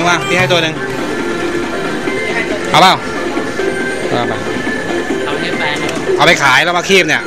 นึ่งมาพี่ให้ตัวหนึ่งเอาเปล่าเอาไปเอาไปขายแล้วมาคีบเนี่ย